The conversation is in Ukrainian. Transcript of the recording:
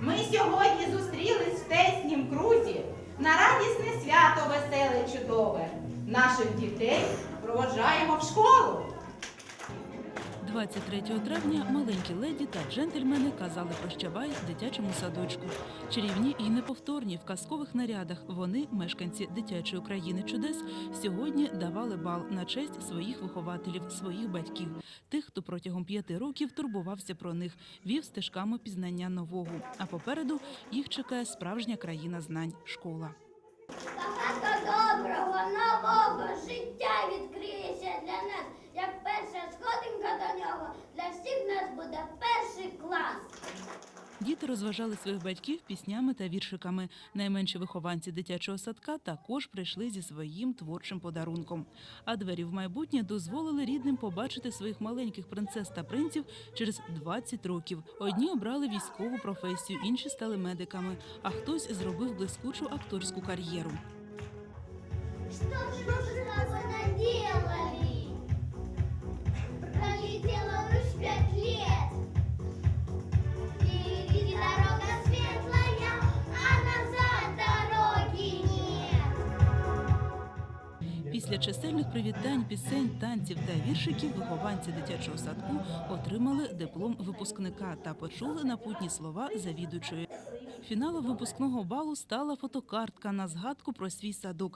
Ми сьогодні зустрілись в теснім крузі на радісне свято веселе, чудове. Наших дітей проводжаємо в школу. 23 травня маленькі леді та джентльмени казали прощавай дитячому садочку. Чарівні і неповторні в казкових нарядах вони, мешканці дитячої країни чудес, сьогодні давали бал на честь своїх вихователів, своїх батьків, тих, хто протягом п'яти років турбувався про них, вів стежками пізнання нового. А попереду їх чекає справжня країна знань школа. Багато доброго, нового життя Діти розважали своїх батьків піснями та віршиками. Найменші вихованці дитячого садка також прийшли зі своїм творчим подарунком. А двері в майбутнє дозволили рідним побачити своїх маленьких принцес та принців через 20 років. Одні обрали військову професію, інші стали медиками, а хтось зробив блискучу акторську кар'єру. Что же мы с Після чисельних привітань, пісень, танців та віршиків вихованці дитячого садку отримали диплом випускника та почули напутні слова завідуючої. Фіналом випускного балу стала фотокартка на згадку про свій садок.